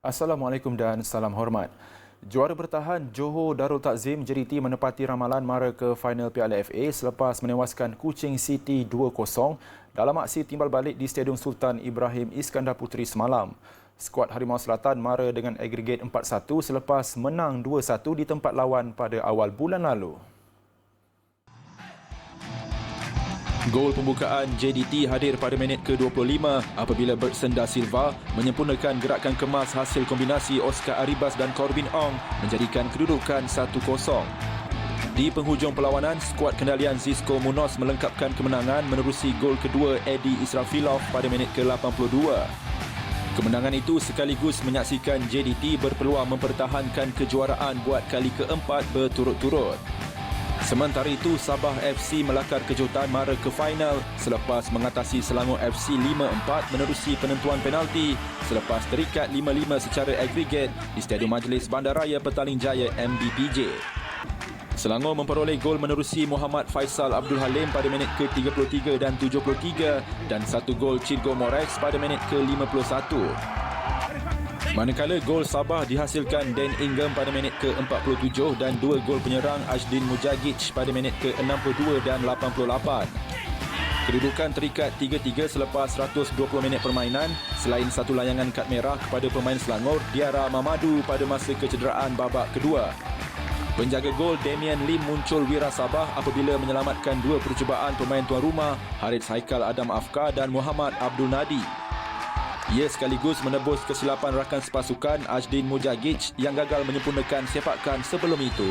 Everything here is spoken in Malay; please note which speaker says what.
Speaker 1: Assalamualaikum dan salam hormat. Juara bertahan Johor Darul Takzim JDT menepati ramalan mara ke final Piala FA selepas menewaskan Kuching City 2-0 dalam aksi timbal balik di Stadium Sultan Ibrahim Iskandar Puteri semalam. Skuad Harimau Selatan mara dengan agregat 4-1 selepas menang 2-1 di tempat lawan pada awal bulan lalu. Gol pembukaan JDT hadir pada minit ke-25 apabila Bertson da Silva menyempurnakan gerakan kemas hasil kombinasi Oscar Aribas dan Corbin Ong menjadikan kedudukan 1-0. Di penghujung perlawanan, skuad kendalian Zisco Munoz melengkapkan kemenangan menerusi gol kedua Eddie Israfilov pada minit ke-82. Kemenangan itu sekaligus menyaksikan JDT berpeluang mempertahankan kejuaraan buat kali keempat berturut-turut. Sementara itu, Sabah FC melakar kejutan mara ke final selepas mengatasi Selangor FC 5-4 menerusi penentuan penalti selepas terikat 5-5 secara agregat di Stadium Majlis Bandaraya Petaling Jaya MBPJ. Selangor memperoleh gol menerusi Muhammad Faisal Abdul Halim pada minit ke-33 dan 73 dan satu gol Chirgo Morex pada minit ke-51. Manakala gol Sabah dihasilkan Dan Ingham pada minit ke-47 dan dua gol penyerang Ashdin Mujagic pada minit ke-62 dan 88. Kedudukan terikat 3-3 selepas 120 minit permainan selain satu layangan kad merah kepada pemain Selangor Diara Mamadu pada masa kecederaan babak kedua. Penjaga gol Damian Lim muncul wira Sabah apabila menyelamatkan dua percubaan pemain tuan rumah Harith Haikal Adam Afka dan Muhammad Abdul Nadi. Ia sekaligus menebus kesilapan rakan sepasukan Ajdin Mujagic yang gagal menyempurnakan sepakan sebelum itu.